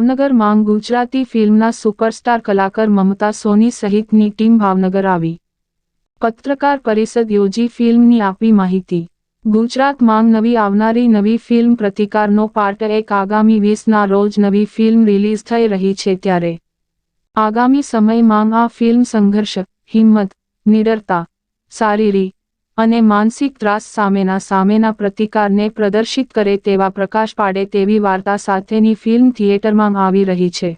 ભાવનગર માંગ ગુજરાતી ફિલ્મના સુપરસ્ટાર કલાકાર મમતા સોની સહિતની ટીમ ભાવનગર આવી. પત્રકાર પરિષદ યોજી ફિલ્મની આપી માહિતી. ગુજરાત માંગ નવી આવનારી નવી ફિલ્મ પ્રતિકારનો પાર્ટ એક આગામી વીસના રોજ નવી ફિલ્મ રિલીઝ થઈ રહી છે ત્યારે. આગામી સમયમાં આ ફિલ્મ સંઘર્ષ, હિંમત, નિડરતા, શારીરિક અને માનસિક ત્રાસ સામેના સામેના પ્રતિકારને પ્રદર્શિત કરે તેવા પ્રકાશ પાડે તેવી વાર્તા સાથેની ફિલ્મ થિયેટરમાં આવી રહી છે.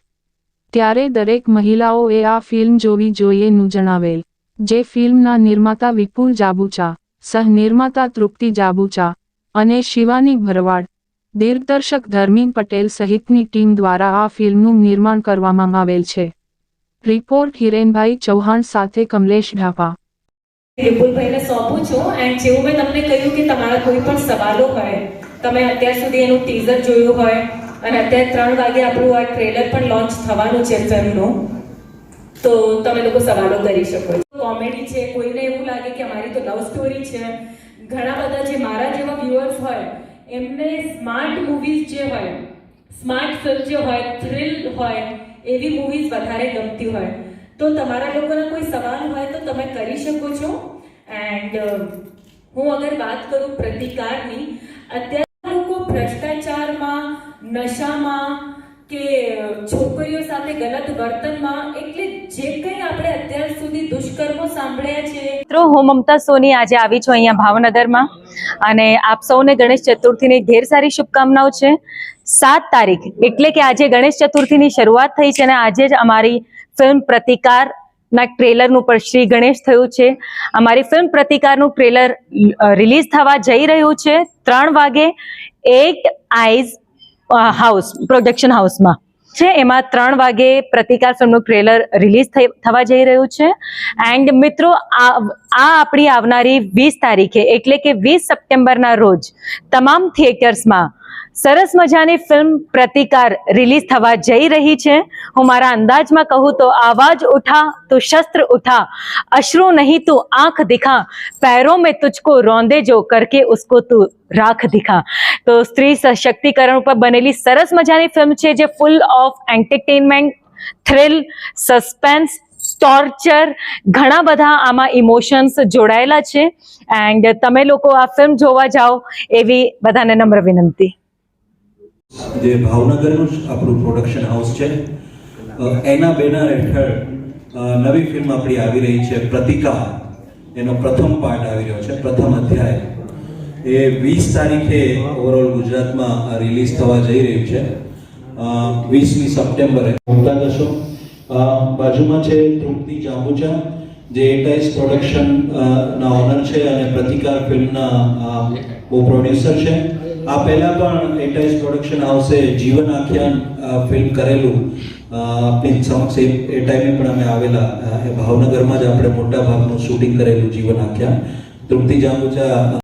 ત્યારે દરેક મહિલાઓએ આ ફિલ્મ જોવી જોઈએનું જણાવેલ. જે ફિલ્મના નિર્માતા વિપુલ જાબુચા સહનિર્માતા તૃપ્તિ જાબુચા અને શિવાની ભરવાડ, દિગ્દર્શક ધર્મીન પટેલ સહિતની ટીમ દ્વારા આ ફિલ્મનું નિર્માણ કરવામાં આવેલ છે. રિપોર્ટ હિરેનભાઈ ચૌહાણ સાથે કમલેશ ઢાપા. વિપુલભાઈને સોંપું છું એન્ડ જેવું મેં તમને કહ્યું કે તમારા કોઈ પણ સવાલો હોય, તમે અત્યાર સુધી એનું ટીઝર જોયું હોય અને અત્યારે ત્રણ વાગે આપણું આ ટ્રેલર પણ લોન્ચ થવાનું છે ફિલ્મનું, તો તમે લોકો સવાલો કરી શકો છો. કોમેડી છે, કોઈને એવું લાગે કે અમારી તો લવ સ્ટોરી છે, ઘણા બધા જે મારા જેવા વ્યુઅર્સ હોય, એમને સ્માર્ટ મૂવીઝ જે હોય સ્માર્ટ ફિલ્મ જે હોય થ્રિલ હોય, એવી મૂવીઝ વધારે ગમતી હોય. તો તમારા લોકોના કોઈ સવાલ હોય તો તમે કરી શકો છો. એન્ડ હું અગર વાત કરું પ્રતિકારની, અત્યારે લોકો ભ્રષ્ટાચારમાં, નશામાં કે છોકરીઓ સાથે ગલત વર્તનમાં, એટલે જે કંઈ આપણે મિત્રો, હું મમતા સોની આજે આવી છું અહીંયા ભાવનગરમાં અને આપ સૌને ગણેશ ચતુર્થીની ઢેર સારી શુભકામનાઓ છે. સાત તારીખ એટલે કે આજે ગણેશ ચતુર્થીની શરૂઆત થઈ છે અને આજે જ અમારી ફિલ્મ પ્રતિકાર ના ટ્રેલરનું પણ શ્રી ગણેશ થયું છે. અમારી ફિલ્મ પ્રતિકારનું ટ્રેલર રિલીઝ થવા જઈ રહ્યું છે ત્રણ વાગે એટ આઈઝ હાઉસ, પ્રોડક્શન હાઉસમાં. છે એમાં ત્રણ વાગે પ્રતિકાર ફિલ્મનું ટ્રેલર રિલીઝ થવા જઈ રહ્યું છે એન્ડ મિત્રો આ આ આપણી આવનારી વીસ તારીખે એટલે કે વીસ સપ્ટેમ્બરના રોજ તમામ થિયેટર્સમાં સરસ મજાની ફિલ્મ પ્રતિકાર રિલીઝ થવા જઈ રહી છે હું મારા અંદાજમાં કહું તો આવાજ ઉઠા તો શસ્ત્ર ઉઠા અશ્રુ નહીં તું આંખ દિખા पैरों में तुझको रोंदे जो करके उसको તું રાખ દિખા તો સ્ત્રી સશક્તિકરણ ઉપર બનેલી સરસ મજાની ફિલ્મ છે જે full of entertainment thrill suspense torture ઘણા બધા આમાં ઇમોશન્સ જોડાયેલા છે. એન્ડ તમે લોકો આ ફિલ્મ જોવા જાઓ એવી બધાને નમ્ર વિનંતી. જે ભાવનગરનું આપણું પ્રોડક્શન હાઉસ છે. એના બેનર હેઠળ નવી ફિલ્મ આપણી આવી રહી છે પ્રતિકા. એનો પ્રથમ પાર્ટ આવી રહ્યો છે, પ્રથમ અધ્યાય. એ વીસ તારીખે ઓવરઓલ ગુજરાતમાં રિલીઝ થવા જઈ રહ્યું છે. વીસમી સપ્ટેમ્બરે. મોટા દશો બાજુમાં છે તૃપ્તિ જાંબુચા, જે એટાઇસ પ્રોડક્શન ના ઓનર છે અને પ્રતિકાર ફિલ્મના બહુ પ્રોડ્યુસર છે. આ પહેલા પણ એટાઇસ પ્રોડક્શન હાઉસે જીવન આખ્યાન ફિલ્મ કરેલું. આપણી સમક્ષ એ ટાઈમે પણ અમે આવેલા. ભાવનગરમાં જ આપણે મોટા ભાગનું શૂટિંગ કરેલું જીવન આખ્યાન. તૃપ્તિ જાંબુચા